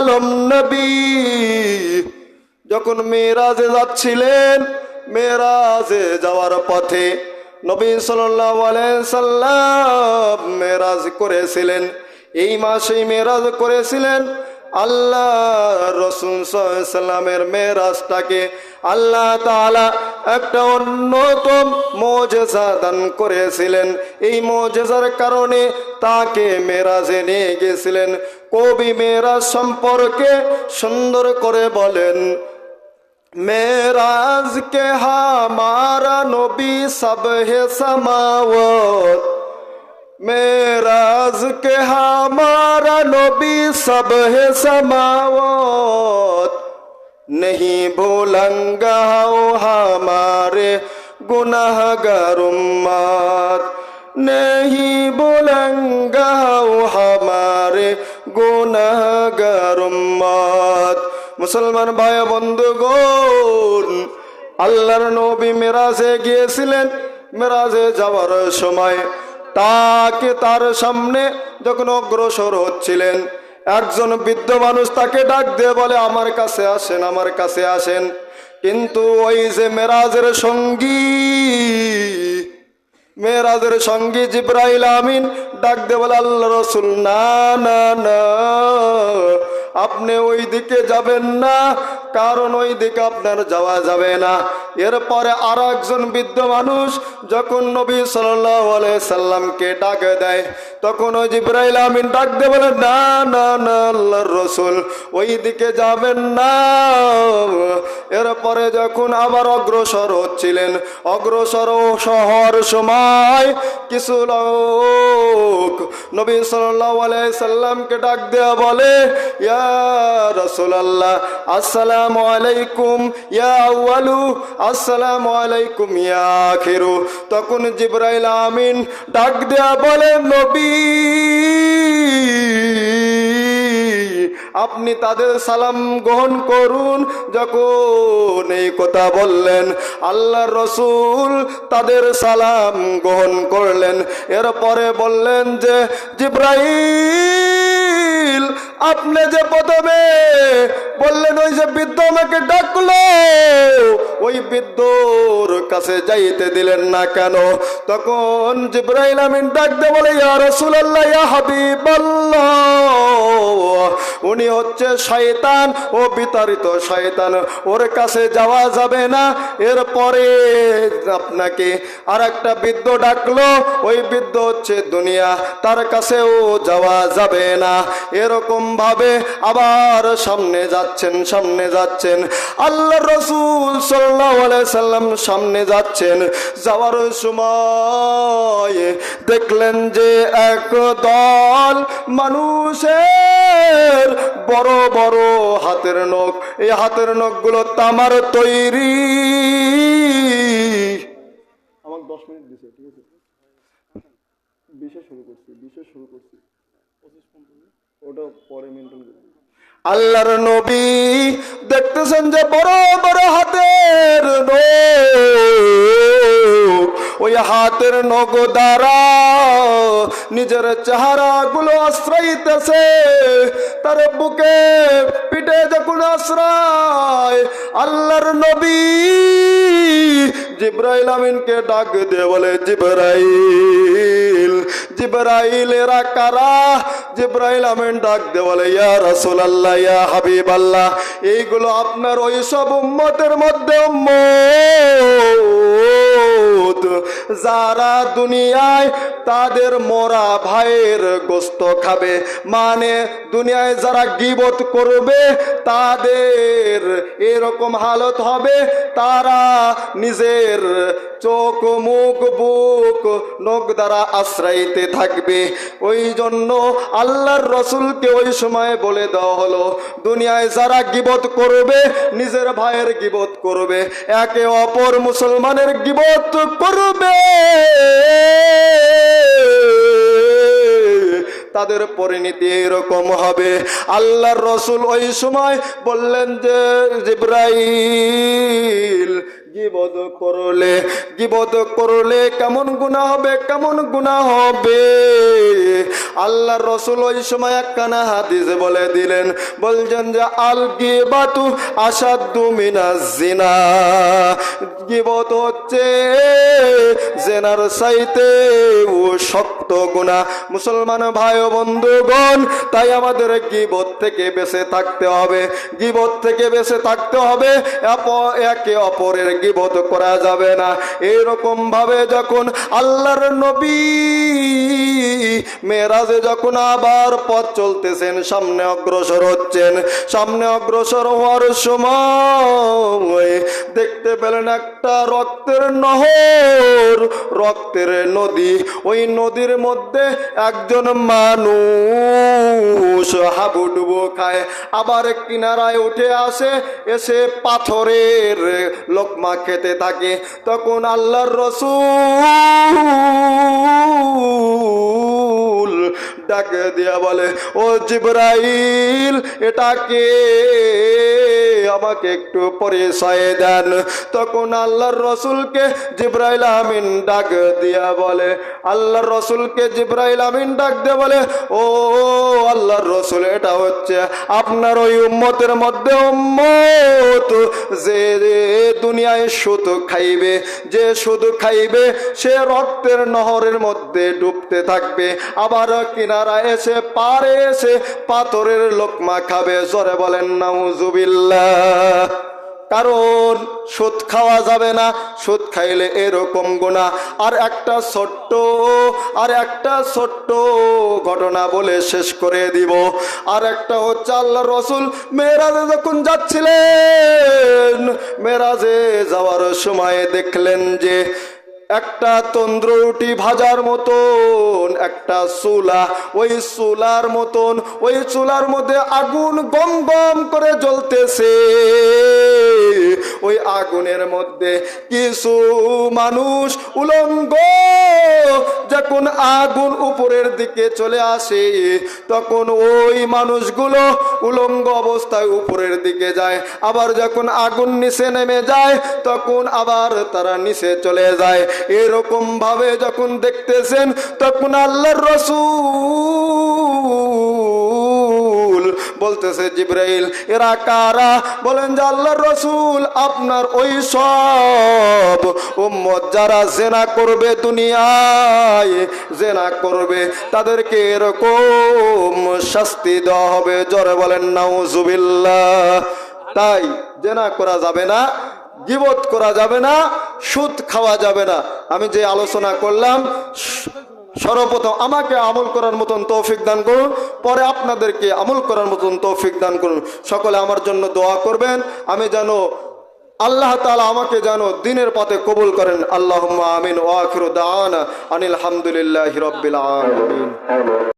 আলম নবী। যখন মেয়েরাজে যাচ্ছিলেন, মেয়েরাজে যাওয়ার পথে নবী সাল্লাম মেয়েরাজ করেছিলেন। এই মাসেই মেয়েরাজ করেছিলেন আল্লাহ রসুল সাল্লামের মেয়েরাজটাকে। আল্লাহ তাআলা একটা অন্যতম মোজেজা দান করেছিলেন। এই মোজেজার কারণে তাকে মেরাজে নিয়ে গেছিলেন। কবি মেয়েরা সম্পর্কে সুন্দর করে বলেন মেয়েরাজ কে হামারা নবী সব হে সমাওত মেয়েরাজ কে হামারা নবী সব হে সমাওত নেহি ভুলঙ্গা হামারে গুনাহগার উম্মাত নে মুসলমান ভাই বন্ধুগণ, আল্লাহর নবী মেরাজে গিয়েছিলেন। মেরাজে যাওয়ার সময় তাকে তার সামনে যখন অগ্রসর হচ্ছিলেন, একজন বৃদ্ধ মানুষ তাকে ডাক দিয়ে বলে, আমার কাছে আসেন, আমার কাছে আসেন। কিন্তু ওই যে মেরাজের সঙ্গী মেয়েরাজের সঙ্গী জিব্রাইল আমিন ডাক দে বলে আল্লাহ রসুল, না না না। আপনি ওই দিকে যাবেন না, কারণ ওই দিকে আপনার যাওয়া যাবে না। এরপরে আর একজন বৃদ্ধ মানুষ যখন নবী সাল্লাহ সাল্লামকে ডাক দেয়, তখন ওই জিব্রাইল আমিন ডাক দে বলে, না না না, আল্লাহর রসুল, ওই দিকে যাবেন না এরপরে যখন আবার অগ্রসর হচ্ছিলেন, অগ্রসর শহর সময় কিছু লোক নবী সাল্লাহ সাল্লামকে ডাক দেয়া বলে, ইয়া রসুলাল্লাহ, আসসালামু আলাইকুম, ইয়া আউয়ালু, আসসালামু আলাইকুম, ইয়া আখিরু। তখন জিব্রাইল আমিন ডাক দেয়া বলে, নবী আপনি তাদের সালাম গ্রহণ করুন। যখন এই কথা বললেন, আল্লাহ রসুল তাদের সালাম গ্রহণ করলেন। এরপরে বললেন যে জিব্রাহিল আপনি যে প্রথমে বললেন, ওই যে বৃদ্ধ আমাকে ডাকলো, ওই বৃদ্ধর কাছে যাইতে দিলেন না কেন? তখন জিব্রাহিল আমিন ডাকতে বলে, ইয়া রসুলাল্লাহ, ইয়া হাবিবাল্লাহ। উনি হচ্ছে শয়তান ও বিতাড়িত শয়তান। ওর কাছে যাওয়া যাবে না। এরপরে আপনাকে আর একটা বৃদ্ধ ডাকলো। ওই বৃদ্ধ হচ্ছে দুনিয়া, তার কাছেও যাওয়া যাবে না। এরকম ভাবে আবার সামনে যাচ্ছেন সামনে যাচ্ছেন। আল্লাহ রসুল সাল্লাহ সাল্লাম সামনে যাচ্ছেন। যাওয়ার সময় দেখলেন যে এক দল মানুষের বড় বড় হাতের নখ। এই হাতের নখগুলো তামার তৈরি। আমার দশ মিনিট দিছে ঠিক আছে? বিশে শুরু করছি বিশে শুরু করছি। ওটা পরে মেনটেন করছি আল্লাহর নবী দেখতেছেন যে বড় বড় হাতের নখ। ওই হাতের নখ দ্বারা নিজের চেহারা গুলো আশ্রয়িতেছে। তার বুকে পিঠে যখন আশ্রয়, আল্লাহর নবী জিব্রাইল আমিনকে ডাক দিয়ে বলে, জিব্রাইল জিব্রাইল এরা কারা জিব্রাইল আমিন ডাক দিয়ে বলে, ইয়া রাসূলুল্লাহ, ইয়া হাবিবাল্লাহ, এইগুলো আপনার ওই সব উম্মতের মধ্যে উম্মত। যারা দুনিয়ায় তাদের মোরা ভাইয়ের গোস্ত খাবে। মানে দুনিয়ায় যারা গিবত করবে, তাদের এরকম হালত হবে, তারা নিজের চোখ, মুখ, বুক নখ দ্বারা আশ্রয়িতে থাকবে। ওই জন্য আল্লাহর রসুলকে ওই সময় বলে দেওয়া হলো, দুনিয়ায় যারা গিবত করবে, নিজের ভাইয়ের গিবত করবে, একে অপর মুসলমানের গিবত করবে। তাদের পরিণতি এরকম হবে। আল্লাহর রসুল ওই সময় বললেন যে জিব্রাইল গিবদ করলে গিবদ করলে কেমন গুণা হবে, কেমন গুণা হবে? আল্লাহ রসুল ওই সময় একখানা হাদিস বলে দিলেন, বলছেন যে, আল গিবাতু আসাদু মিনা জিনা। গিবত হচ্ছে জেনার সাইতে ও শক্ত গুণা। মুসলমান ভাই ও বন্ধুগণ, তাই আমাদের গিবত থেকে বেঁচে থাকতে হবে। গিবত থেকে বেঁচে থাকতে হবে একে অপরের গিবত করা যাবে না। এরকম ভাবে যখন আল্লাহর নবী মেরাজে যখন আবার পথ চলতেছেন, সামনে অগ্রসর হচ্ছেন, সামনে অগ্রসর হওয়ার সময় দেখতে পেলেন একটা রক্তের নহর রক্তের নদী, ওই নদীর মধ্যে একজন মানুষ হাবুডুবু খায়। আবার কিনারায় উঠে আসে, এসে পাথরের লোকমা খেতে থাকে। তখন আল্লাহর রসুল ডাকে দিয়া বলে, ও জিব্রাইল এটাকে আমাকে একটু পরিচয় দেন। তখন আল্লাহর রসুলকে জিব্রাইল আমিন ডাক দিয়া বলে, আল্লাহর রসুলকে জিব্রাইল আমিন ডাক দিয়ে বলে, ও, আল্লাহর রসুল, এটা হচ্ছে আপনার ওই উম্মতের মধ্যে উম্মত। যে দুনিয়ায় সুদ খাইবে, যে সুদ খাইবে, সে রক্তের নহরের মধ্যে ডুবতে থাকবে। আবার কিনারা এসে পারে, এসে পাথরের লোকমা খাবে। জরে বলেন, নাউজুবিল্লাহ। কারণ সুদ খাওয়া যাবে না, সুদ খাইলে এরকম গোনা আর একটা ছোট্ট, আর একটা ছোট্ট ঘটনা বলে শেষ করে দিব। আর একটা হচ্ছে আল্লাহ রসুল মেয়েরাজে যখন যাচ্ছিলেন, মেয়েরাজে যাওয়ার সময় দেখলেন যে একটা তন্দ্রটি ভাজার মতন, একটা চুলা। ওই চুলার মতন, ওই চুলার মধ্যে আগুন গম গম করে জ্বলতেছে। ওই আগুনের মধ্যে কিছু মানুষ উলঙ্গ। যখন আগুন উপরের দিকে চলে আসে, তখন ওই মানুষগুলো উলঙ্গ অবস্থায় উপরের দিকে যায়। আবার যখন আগুন নিচে নেমে যায়, তখন আবার তারা নিচে চলে যায়। এরকম ভাবে যখন দেখতেছেন, তখন আল্লাহর রসুল বলতেছে জিব্রাইল, এরা কারা? বলেন যে আল্লাহর রসুল, আপনার ওই সব উম্মত যারা জেনা করবে দুনিয়ায়, জেনা করবে, তাদেরকে এরকম শাস্তি দেওয়া হবে। জরে বলেন, নাউজুবিল্লাহ। তাই জেনা করা যাবে না, গিবত করা যাবে না, সুদ খাওয়া যাবে না। আমি যে আলোচনা করলাম সর্বপ্রথম আমাকে আমল করার মতন তৌফিক দান করুন, পরে আপনাদেরকে আমল করার মতন তৌফিক দান করুন। সকলে আমার জন্য দোয়া করবেন, আমি যেন আল্লাহ তালা আমাকে যেন দিনের পথে কবুল করেন। আল্লাহ আমিন ওয়াখির দান আনিল হামদুলিল্লাহ হিরবিল